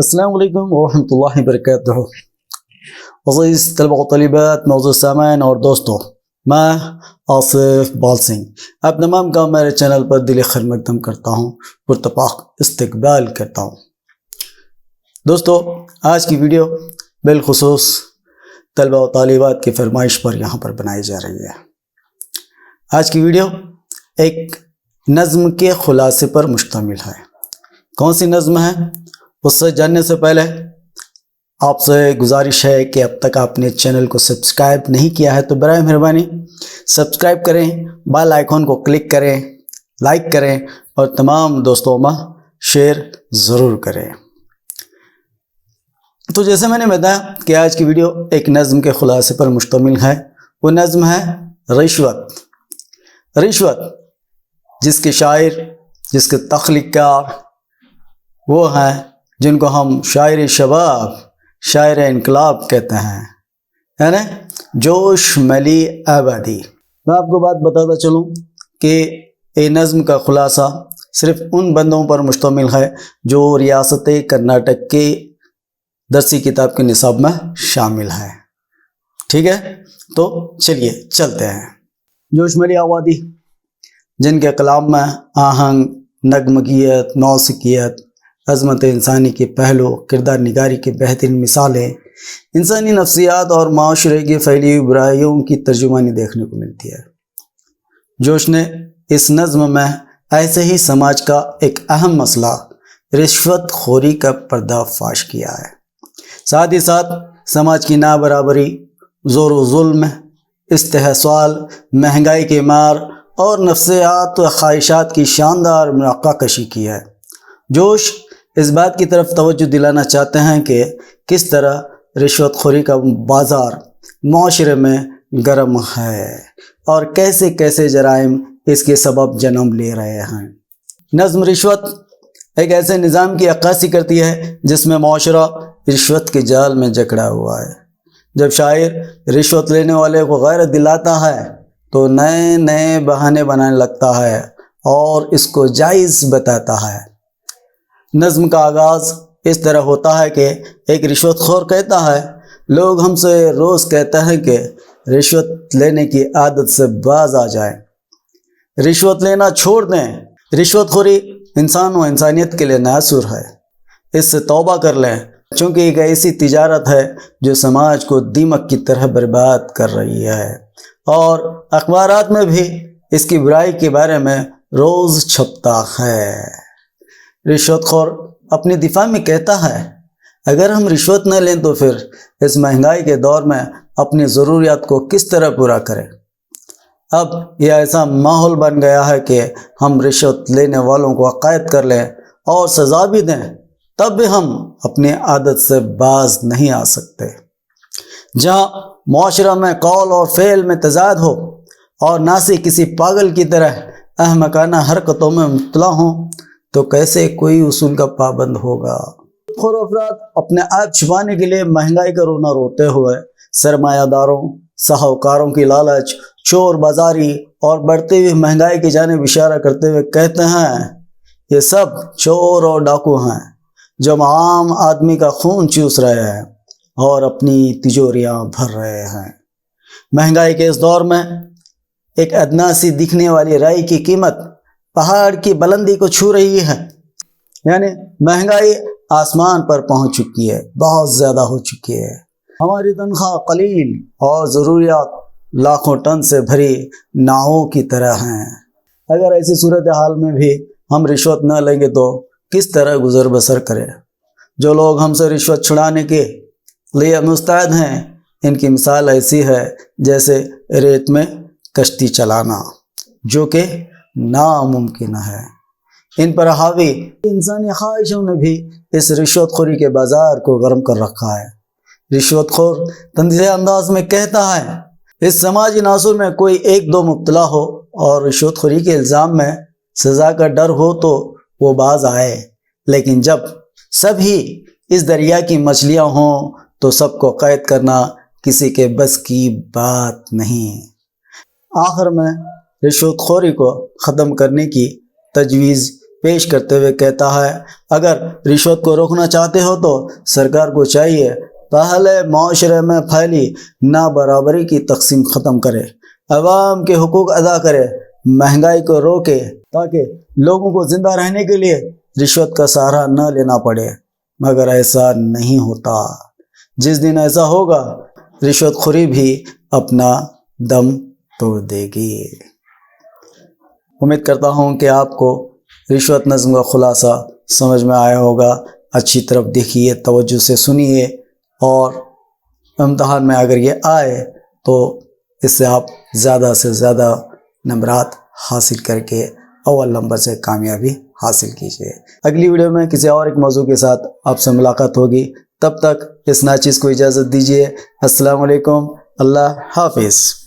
السلام علیکم ورحمۃ اللہ وبرکاتہ۔ عزیز طلبہ و طالبات، موضوع سامان اور دوستوں میں آصف بال سنگھ، آپ تمام کا میرے چینل پر دل خیر مقدم کرتا ہوں پرتپاق استقبال کرتا ہوں۔ دوستو، آج کی ویڈیو بالخصوص طلبہ و طالبات کی فرمائش پر یہاں پر بنائی جا رہی ہے۔ آج کی ویڈیو ایک نظم کے خلاصے پر مشتمل ہے۔ کون سی نظم ہے؟ اس سے جاننے سے پہلے آپ سے گزارش ہے کہ اب تک آپ نے چینل کو سبسکرائب نہیں کیا ہے تو برائے مہربانی سبسکرائب کریں بال آئیکن کو کلک کریں، لائک کریں اور تمام دوستوں میں شیئر ضرور کریں۔ تو جیسے میں نے بتایا کہ آج کی ویڈیو ایک نظم کے خلاصے پر مشتمل ہے۔ وہ نظم ہے رشوت۔ رشوت، جس کے شاعر، جس کے تخلیق کار وہ ہیں جن کو ہم شاعر شباب، شاعر انقلاب کہتے ہیں۔ یعنی جوش ملی آبادی۔ میں آپ کو بات بتاتا چلوں کہ اے نظم کا خلاصہ صرف ان بندوں پر مشتمل ہے جو ریاست کرناٹک کے درسی کتاب کے نصاب میں شامل ہے ٹھیک ہے؟ تو چلیے، چلتے ہیں۔ جوش ملی آبادی، جن کے کلام میں آہنگ، نغمگیت نوسکیت عظمت انسانی کے پہلو، کردار نگاری کے بہترین مثالیں انسانی نفسیات اور معاشرے کی پھیلی ہوئی برائیوں کی ترجمانی دیکھنے کو ملتی ہے۔ جوش نے اس نظم میں ایسے ہی سماج کا ایک اہم مسئلہ رشوت خوری کا پردہ فاش کیا ہے۔ ساتھ ہی ساتھ سماج کی نابرابری، زور و ظلم، استحصال، مہنگائی کے مار اور نفسیات و خواہشات کی شاندار منعقہ کشی کی ہے۔ جوش اس بات کی طرف توجہ دلانا چاہتے ہیں کہ کس طرح رشوت خوری کا بازار معاشرے میں گرم ہے اور کیسے کیسے جرائم اس کے سبب جنم لے رہے ہیں۔ نظم رشوت ایک ایسے نظام کی عکاسی کرتی ہے جس میں معاشرہ رشوت کے جال میں جکڑا ہوا ہے۔ جب شاعر رشوت لینے والے کو غیرت دلاتا ہے تو نئے نئے بہانے بنانے لگتا ہے اور اس کو جائز بتاتا ہے۔ نظم کا آغاز اس طرح ہوتا ہے کہ ایک رشوت خور کہتا ہے، لوگ ہم سے روز کہتے ہیں کہ رشوت لینے کی عادت سے باز آ جائیں۔ رشوت لینا چھوڑ دیں۔ رشوت خوری انسان و انسانیت کے لیے ناصر ہے۔ اس سے توبہ کر لیں۔ چونکہ ایک ایسی تجارت ہے جو سماج کو دیمک کی طرح برباد کر رہی ہے۔ اور اخبارات میں بھی اس کی برائی کے بارے میں روز چھپتا ہے۔ رشوت خور اپنی دفاع میں کہتا ہے، اگر ہم رشوت نہ لیں تو پھر اس مہنگائی کے دور میں اپنی ضروریات کو کس طرح پورا کریں؟ اب یہ ایسا ماحول بن گیا ہے کہ ہم رشوت لینے والوں کو عقائد کر لیں اور سزا بھی دیں، تب بھی ہم اپنی عادت سے باز نہیں آ سکتے۔ جہاں معاشرہ میں قول اور فعل میں تضاد ہو اور ناسی کسی پاگل کی طرح احمقانہ حرکتوں میں مبتلا ہوں تو کیسے کوئی اصول کا پابند ہوگا؟ خور افراد، اپنے آپ چھپانے کے لیے مہنگائی کا رونا روتے ہوئے سرمایہ داروں سہوکاروں کی لالچ، چور بازاری اور بڑھتے ہوئے مہنگائی کی جانب اشارہ کرتے ہوئے کہتے ہیں، یہ سب چور اور ڈاکو ہیں جو عام آدمی کا خون چوس رہے ہیں اور اپنی تجوریاں بھر رہے ہیں۔ مہنگائی کے اس دور میں ایک ادنا سی دکھنے والی رائی کی قیمت پہاڑ کی بلندی کو چھو رہی ہے۔ یعنی مہنگائی آسمان پر پہنچ چکی ہے، بہت زیادہ ہو چکی ہے۔ ہماری تنخواہ قلیل اور ضروریات لاکھوں ٹن سے بھری ناؤں کی طرح ہیں۔ اگر ایسی صورتحال میں بھی ہم رشوت نہ لیں گے تو کس طرح گزر بسر کرے؟ جو لوگ ہم سے رشوت چھڑانے کے لیے مستعد ہیں، ان کی مثال ایسی ہے، جیسے ریت میں کشتی چلانا، جو کہ ناممکن ہے۔ ان پر حاوی انسانی خواہشوں نے بھی اس رشوت خوری کے بازار کو گرم کر رکھا ہے۔ رشوت خور تندیز انداز میں کہتا ہے، اس سماجی ناصر میں کوئی ایک دو مبتلا ہو اور رشوت خوری کے الزام میں سزا کا ڈر ہو تو وہ باز آئے۔ لیکن جب سب ہی اس دریا کی مچھلیاں ہوں تو سب کو قید کرنا کسی کے بس کی بات نہیں۔ آخر میں رشوت خوری کو ختم کرنے کی تجویز پیش کرتے ہوئے کہتا ہے، اگر رشوت کو روکنا چاہتے ہو تو سرکار کو چاہیے پہلے معاشرے میں پھیلی نا برابری کی تقسیم ختم کرے، عوام کے حقوق ادا کرے، مہنگائی کو روکے تاکہ لوگوں کو زندہ رہنے کے لیے رشوت کا سہارا نہ لینا پڑے۔ مگر ایسا نہیں ہوتا۔ جس دن ایسا ہوگا رشوت خوری بھی اپنا دم توڑ دے گی۔ امید کرتا ہوں کہ آپ کو رشوت نظم کا خلاصہ سمجھ میں آیا ہوگا۔ اچھی طرف دیکھیے، توجہ سے سنیے اور امتحان میں اگر یہ آئے تو اس سے آپ زیادہ سے زیادہ نمبرات حاصل کر کے اول نمبر سے کامیابی حاصل کیجیے۔ اگلی ویڈیو میں کسی اور ایک موضوع کے ساتھ آپ سے ملاقات ہوگی۔ تب تک اس ناچیز کو اجازت دیجیے۔ السلام علیکم۔ اللہ حافظ۔